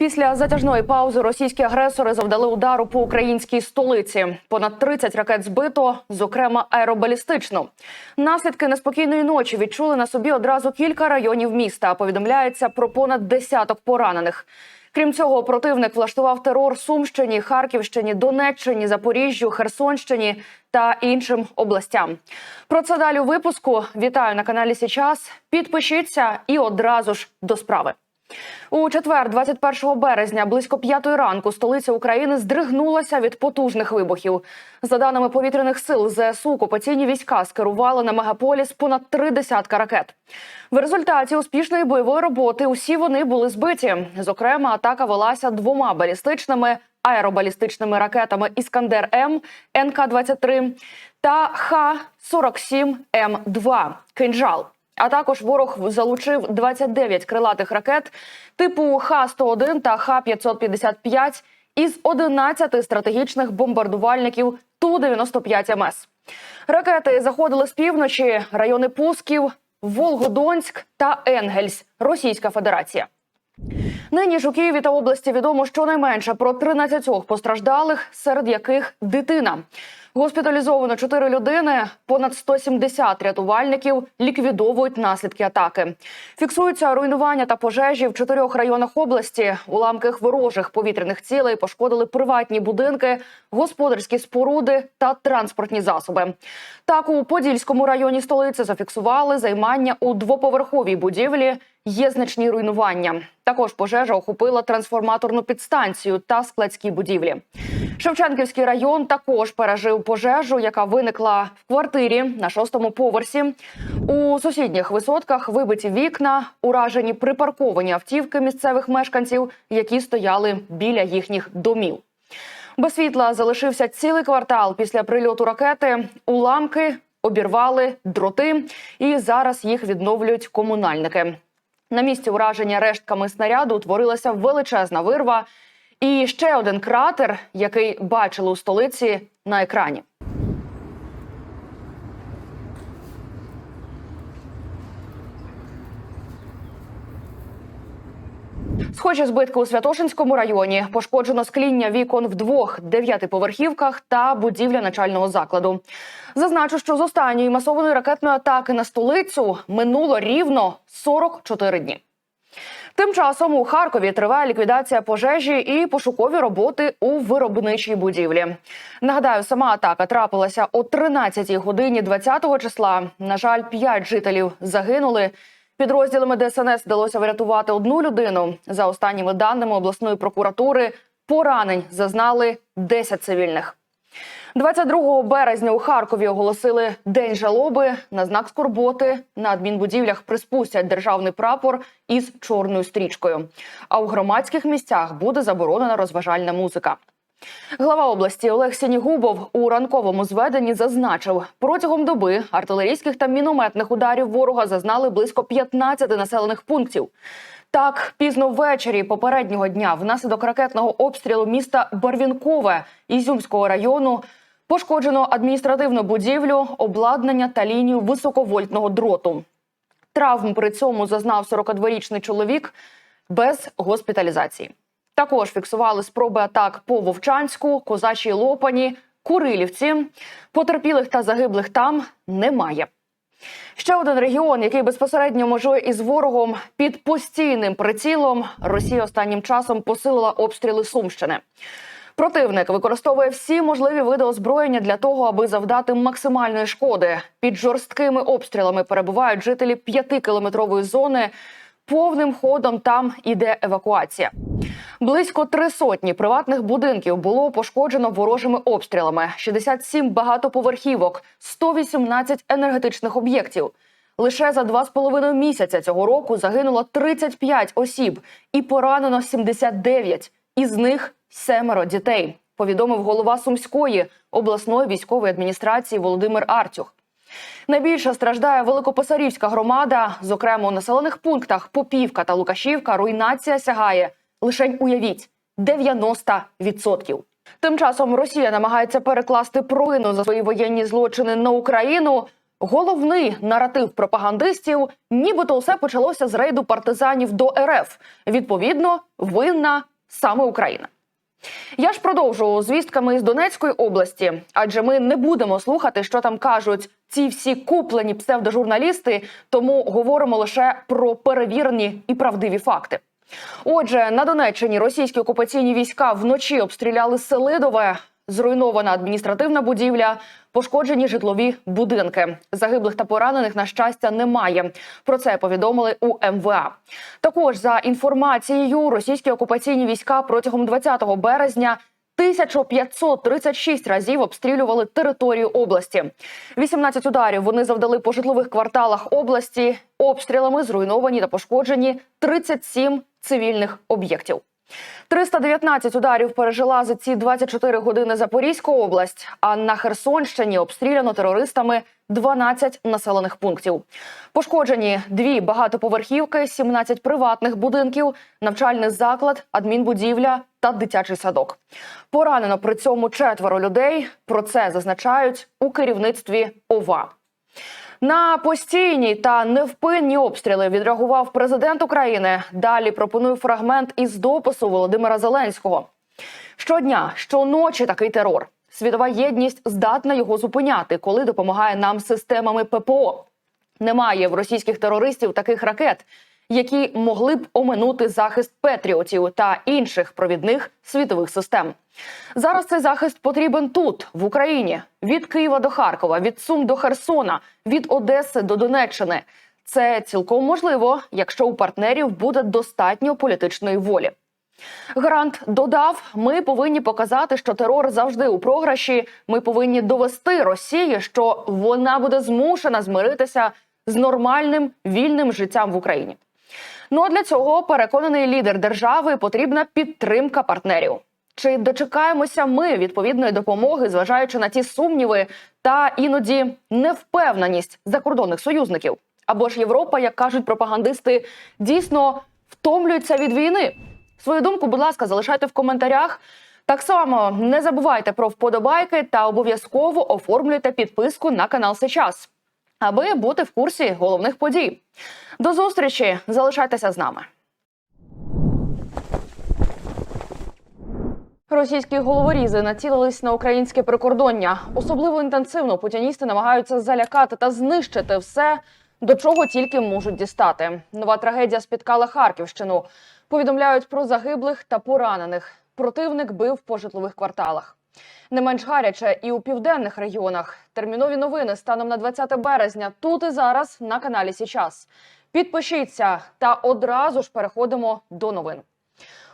Після затяжної паузи російські агресори завдали удару по українській столиці. Понад 30 ракет збито, зокрема аеробалістично. Наслідки неспокійної ночі відчули на собі одразу кілька районів міста. Повідомляється про понад десяток поранених. Крім цього, противник влаштував терор Сумщині, Харківщині, Донеччині, Запоріжжю, Херсонщині та іншим областям. Про це далі у випуску. Вітаю на каналі Січас. Підпишіться і одразу ж до справи. У четвер, 21 березня, близько п'ятої ранку, столиця України здригнулася від потужних вибухів. За даними повітряних сил, ЗСУ окупаційні війська скерували на мегаполіс понад три десятка ракет. В результаті успішної бойової роботи усі вони були збиті. Зокрема, атака велася двома балістичними аеробалістичними ракетами Іскандер М НК-23 та Х-47 М2 Кинжал. А також ворог залучив 29 крилатих ракет типу Х-101 та Х-555 із 11 стратегічних бомбардувальників Ту-95МС. Ракети заходили з півночі, райони Пусків, Волгодонськ та Енгельс, Російська Федерація. Нині ж у Києві та області відомо щонайменше про 13 постраждалих, серед яких дитина. Госпіталізовано 4 людини, понад 170 рятувальників ліквідовують наслідки атаки. Фіксуються руйнування та пожежі в чотирьох районах області. Уламки ворожих повітряних цілей пошкодили приватні будинки, господарські споруди та транспортні засоби. Так у Подільському районі столиці зафіксували займання у двоповерховій будівлі. Є значні руйнування. Також пожежа охопила трансформаторну підстанцію та складські будівлі. Шевченківський район також пережив пожежу, яка виникла в квартирі на шостому поверсі. У сусідніх висотках вибиті вікна, уражені припарковані автівки місцевих мешканців, які стояли біля їхніх домів. Без світла залишився цілий квартал після прильоту ракети. Уламки обірвали дроти, і зараз їх відновлюють комунальники. На місці ураження рештками снаряду утворилася величезна вирва. І ще один кратер, який бачили у столиці на екрані. Схожі збитки у Святошинському районі пошкоджено скління вікон в двох дев'ятиповерхівках та будівля начального закладу. Зазначу, що з останньої масованої ракетної атаки на столицю минуло рівно 44 дні. Тим часом у Харкові триває ліквідація пожежі і пошукові роботи у виробничій будівлі. Нагадаю, сама атака трапилася о 13-й годині 20-го числа. На жаль, п'ять жителів загинули. Підрозділами ДСНС вдалося врятувати одну людину. За останніми даними обласної прокуратури, поранень зазнали 10 цивільних. 22 березня у Харкові оголосили день жалоби на знак скорботи. На адмінбудівлях приспустять державний прапор із чорною стрічкою. А у громадських місцях буде заборонена розважальна музика. Глава області Олег Сінігубов у ранковому зведенні зазначив, протягом доби артилерійських та мінометних ударів ворога зазнали близько 15 населених пунктів. Так, пізно ввечері попереднього дня, внаслідок ракетного обстрілу міста Барвінкове Ізюмського району, пошкоджено адміністративну будівлю, обладнання та лінію високовольтного дроту. Травм при цьому зазнав 42-річний чоловік без госпіталізації. Також фіксували спроби атак по Вовчанську, Козачій Лопані, Курилівці. Потерпілих та загиблих там немає. Ще один регіон, який безпосередньо межує із ворогом під постійним прицілом. Росія останнім часом посилила обстріли Сумщини. Противник використовує всі можливі види озброєння для того, аби завдати максимальної шкоди. Під жорсткими обстрілами перебувають жителі п'ятикілометрової зони. Повним ходом там іде евакуація. Близько три сотні приватних будинків було пошкоджено ворожими обстрілами: 67 багатоповерхівок, 118 енергетичних об'єктів. Лише за два з половиною місяця цього року загинуло 35 осіб і поранено 79. Із них семеро дітей. Повідомив голова Сумської обласної військової адміністрації Володимир Артюх. Найбільше страждає Великопосарівська громада. Зокрема, у населених пунктах Попівка та Лукашівка руйнація сягає лише уявіть 90%. Тим часом Росія намагається перекласти провину за свої воєнні злочини на Україну. Головний наратив пропагандистів, нібито все почалося з рейду партизанів до РФ. Відповідно, винна саме Україна. Я ж продовжу звістками із Донецької області, адже ми не будемо слухати, що там кажуть ці всі куплені псевдожурналісти, тому говоримо лише про перевірені і правдиві факти. Отже, на Донеччині російські окупаційні війська вночі обстріляли Селидове, зруйнована адміністративна будівля, пошкоджені житлові будинки. Загиблих та поранених на щастя немає. Про це повідомили у МВА. Також за інформацією, російські окупаційні війська протягом 20 березня. 1536 разів обстрілювали територію області. 18 ударів вони завдали по житлових кварталах області. Обстрілами зруйновані та пошкоджені 37 цивільних об'єктів. 319 ударів пережила за ці 24 години Запорізька область. А на Херсонщині обстріляно терористами 12 населених пунктів. Пошкоджені дві багатоповерхівки, 17 приватних будинків, навчальний заклад, адмінбудівля та дитячий садок. Поранено при цьому четверо людей. Про це зазначають у керівництві ОВА. На постійні та невпинні обстріли відреагував президент України. Далі пропоную фрагмент із допису Володимира Зеленського. Щодня, щоночі такий терор. Світова єдність здатна його зупиняти, коли допомагає нам системами ППО. Немає в російських терористів таких ракет, які могли б оминути захист Петріотів та інших провідних світових систем. Зараз цей захист потрібен тут, в Україні, від Києва до Харкова, від Сум до Херсона, від Одеси до Донеччини. Це цілком можливо, якщо у партнерів буде достатньо політичної волі. Грант додав: ми повинні показати, що терор завжди у програші. Ми повинні довести Росії, що вона буде змушена змиритися з нормальним вільним життям в Україні. Ну а для цього переконаний лідер держави потрібна підтримка партнерів. Чи дочекаємося ми відповідної допомоги, зважаючи на ті сумніви та іноді невпевненість закордонних союзників? Або ж Європа, як кажуть пропагандисти, дійсно втомлюється від війни? Свою думку, будь ласка, залишайте в коментарях. Так само не забувайте про вподобайки та обов'язково оформлюйте підписку на канал Сейчас, аби бути в курсі головних подій. До зустрічі! Залишайтеся з нами. Російські головорізи націлились на українське прикордоння. Особливо інтенсивно путіністи намагаються залякати та знищити все, до чого тільки можуть дістати. Нова трагедія спіткала Харківщину. Повідомляють про загиблих та поранених. Противник бив по житлових кварталах. Не менш гаряче і у південних регіонах. Термінові новини станом на 20 березня. Тут і зараз на каналі Січас. Підпишіться та одразу ж переходимо до новин.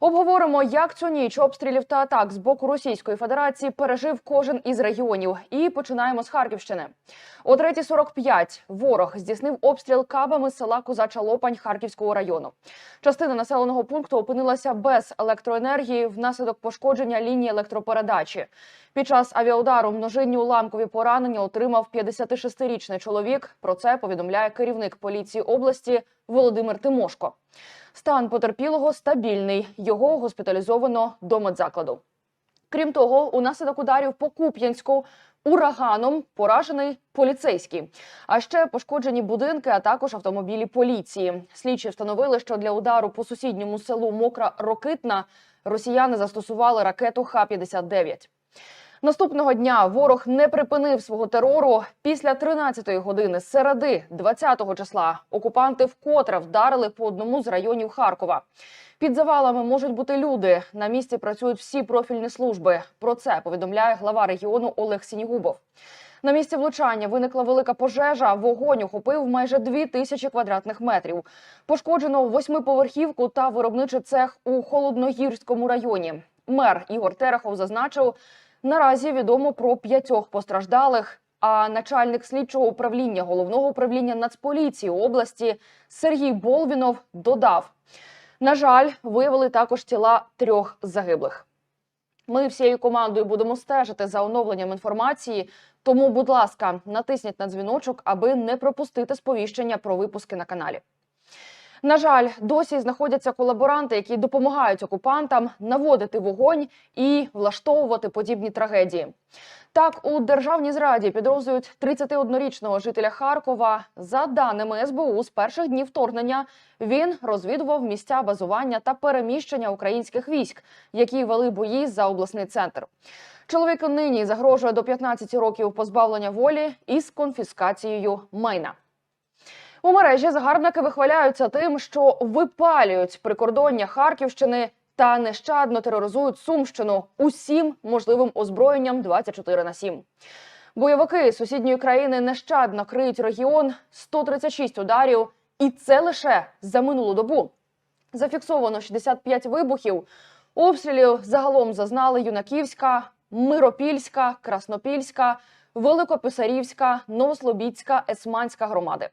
Обговоримо, як цю ніч обстрілів та атак з боку Російської Федерації пережив кожен із регіонів. І починаємо з Харківщини. О 3.45 ворог здійснив обстріл кабами села Козача Лопань Харківського району. Частина населеного пункту опинилася без електроенергії внаслідок пошкодження лінії електропередачі. Під час авіаудару множинні уламкові поранення отримав 56-річний чоловік. Про це повідомляє керівник поліції області Володимир Тимошко. Стан потерпілого стабільний. Його госпіталізовано до медзакладу. Крім того, унаслідок ударів по Куп'янську ураганом поражений поліцейський. А ще пошкоджені будинки, а також автомобілі поліції. Слідчі встановили, що для удару по сусідньому селу Мокра Рокитна росіяни застосували ракету Х-59. Наступного дня ворог не припинив свого терору. Після 13-ї години середи 20-го числа окупанти вкотре вдарили по одному з районів Харкова. Під завалами можуть бути люди. На місці працюють всі профільні служби. Про це повідомляє глава регіону Олег Сінігубов. На місці влучання виникла велика пожежа. Вогонь охопив майже дві тисячі квадратних метрів. Пошкоджено восьмиповерхівку та виробничий цех у холодногірському районі. Мер Ігор Терехов зазначив, наразі відомо про п'ятьох постраждалих. А начальник слідчого управління головного управління Нацполіції області Сергій Болвінов додав: на жаль, виявили також тіла трьох загиблих. Ми всією командою будемо стежити за оновленням інформації. Тому, будь ласка, натисніть на дзвіночок, аби не пропустити сповіщення про випуски на каналі. На жаль, досі знаходяться колаборанти, які допомагають окупантам наводити вогонь і влаштовувати подібні трагедії. Так, у державній зраді підозрюють 31-річного жителя Харкова. За даними СБУ, з перших днів вторгнення він розвідував місця базування та переміщення українських військ, які вели бої за обласний центр. Чоловіку нині загрожує до 15 років позбавлення волі із конфіскацією майна. У мережі загарбники вихваляються тим, що випалюють прикордоння Харківщини та нещадно тероризують Сумщину усім можливим озброєнням 24 на 7. Бойовики сусідньої країни нещадно криють регіон 136 ударів, і це лише за минулу добу. Зафіксовано 65 вибухів. Обстрілів загалом зазнали Юнаківська, Миропільська, Краснопільська, Великописарівська, Новослобідська, Есманська громади.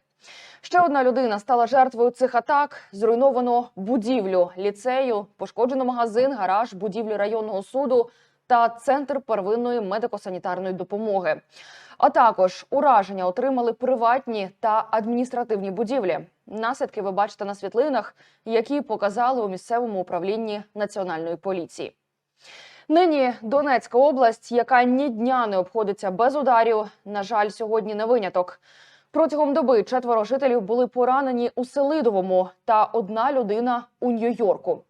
Ще одна людина стала жертвою цих атак. Зруйновано будівлю ліцею, пошкоджено магазин, гараж, будівлю районного суду та центр первинної медико-санітарної допомоги. А також ураження отримали приватні та адміністративні будівлі. Наслідки ви бачите на світлинах, які показали у місцевому управлінні національної поліції. Нині Донецька область, яка ні дня не обходиться без ударів, на жаль, сьогодні не виняток. Протягом доби четверо жителів були поранені у Селидовому та одна людина у Нью-Йорку.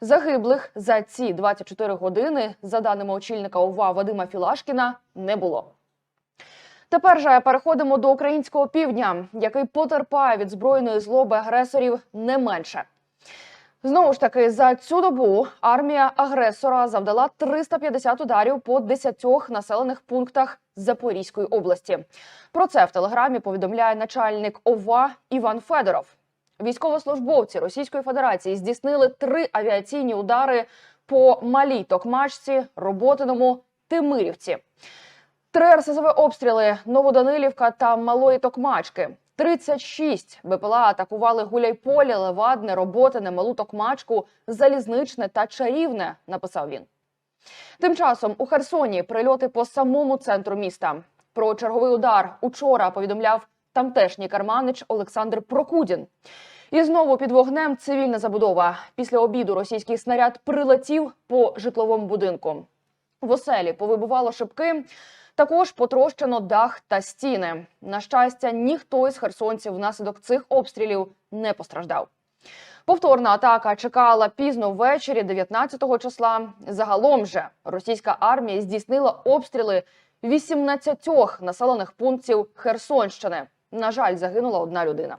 Загиблих за ці 24 години, за даними очільника ОВА Вадима Філашкіна, не було. Тепер же переходимо до українського півдня, який потерпає від збройної злоби агресорів не менше. Знову ж таки, за цю добу армія агресора завдала 350 ударів по 10 населених пунктах Запорізької області. Про це в телеграмі повідомляє начальник ОВА Іван Федоров. Військовослужбовці Російської Федерації здійснили три авіаційні удари по Малій Токмачці, Роботиному, Тимирівці. Три РСЗВ обстріли Новоданилівка та Малої Токмачки. 36 БПЛА атакували Гуляйполі, Левадне, Роботине, Малу Токмачку, Залізничне та Чарівне, написав він. Тим часом у Херсоні прильоти по самому центру міста. Про черговий удар учора повідомляв тамтешній карманич Олександр Прокудін. І знову під вогнем цивільна забудова. Після обіду російський снаряд прилетів по житловому будинку. В оселі повибивало шибки. Також потрощено дах та стіни. На щастя, ніхто із херсонців внаслідок цих обстрілів не постраждав. Повторна атака чекала пізно ввечері, 19-го числа. Загалом же російська армія здійснила обстріли 18 населених пунктів Херсонщини. На жаль, загинула одна людина.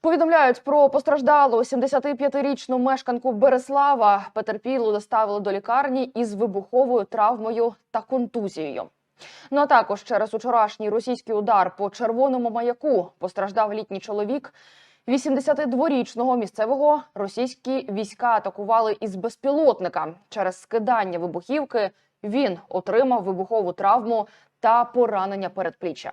Повідомляють про постраждалу 75-річну мешканку Береслава. Потерпілу доставили до лікарні із вибуховою травмою та контузією. Ну а також через учорашній російський удар по червоному маяку постраждав літній чоловік. 82-річного місцевого російські війська атакували із безпілотника. Через скидання вибухівки він отримав вибухову травму та поранення передпліччя.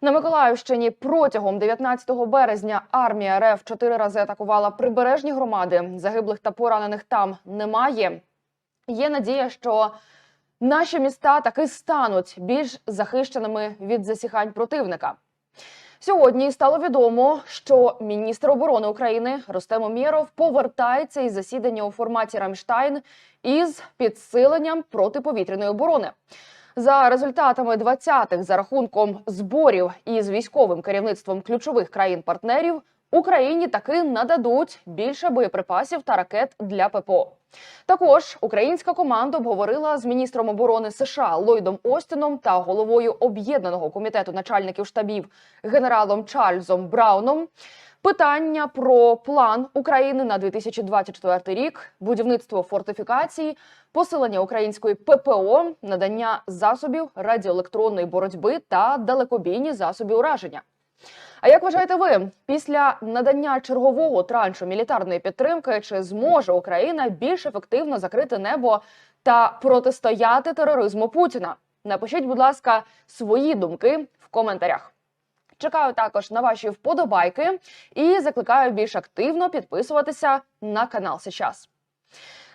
На Миколаївщині протягом 19 березня армія РФ чотири рази атакувала прибережні громади. Загиблих та поранених там немає. Є надія, що наші міста таки стануть більш захищеними від засіхань противника. Сьогодні стало відомо, що міністр оборони України Ростем Омєров повертається із засідання у форматі Рамштайн із підсиленням протиповітряної оборони. За результатами 20-х за рахунком зборів із військовим керівництвом ключових країн-партнерів Україні таки нададуть більше боєприпасів та ракет для ППО. Також українська команда обговорила з міністром оборони США Ллойдом Остіном та головою об'єднаного комітету начальників штабів генералом Чарльзом Брауном. Питання про план України на 2024 рік, будівництво фортифікацій, посилення української ППО, надання засобів радіоелектронної боротьби та далекобійні засоби ураження. А як вважаєте ви, після надання чергового траншу мілітарної підтримки, чи зможе Україна більш ефективно закрити небо та протистояти тероризму Путіна? Напишіть, будь ласка, свої думки в коментарях. Чекаю також на ваші вподобайки і закликаю більш активно підписуватися на канал сейчас.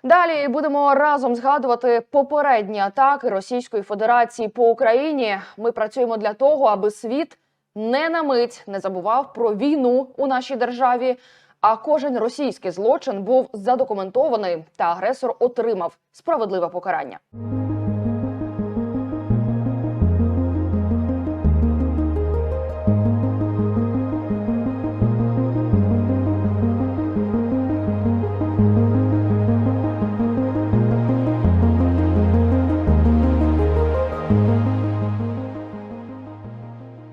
Далі будемо разом згадувати попередні атаки Російської Федерації по Україні. Ми працюємо для того, аби світ не на мить не забував про війну у нашій державі. А кожен російський злочин був задокументований, та агресор отримав справедливе покарання.